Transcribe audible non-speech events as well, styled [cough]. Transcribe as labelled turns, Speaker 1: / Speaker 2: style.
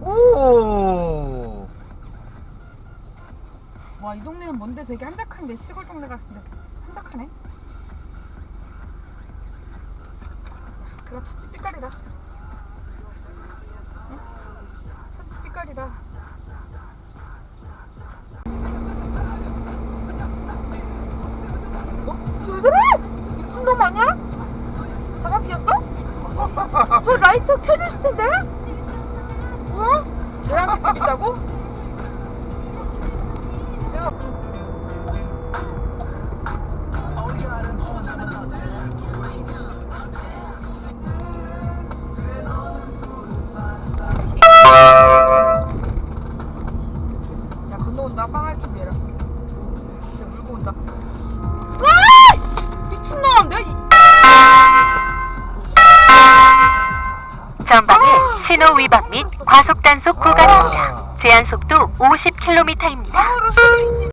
Speaker 1: 오.
Speaker 2: 와, 이 동네는 뭔데 되게 한적한데 시골 동네 같은데 한적하네. 그거 첫집 빛깔이다. 응? 첫집 빛깔이다. 어? 저들아 미친놈 아니야? 사람 피었어? [laughs] 저 라이터 켜졌을 텐데? 어? 쟤한테 죽인다고? 야 건너온다 빵할 준비해라 야 물고 온다
Speaker 3: 전방은 신호 위반 및 과속 단속 구간입니다. 제한 속도 50km입니다.
Speaker 2: 빵으로 쏘이지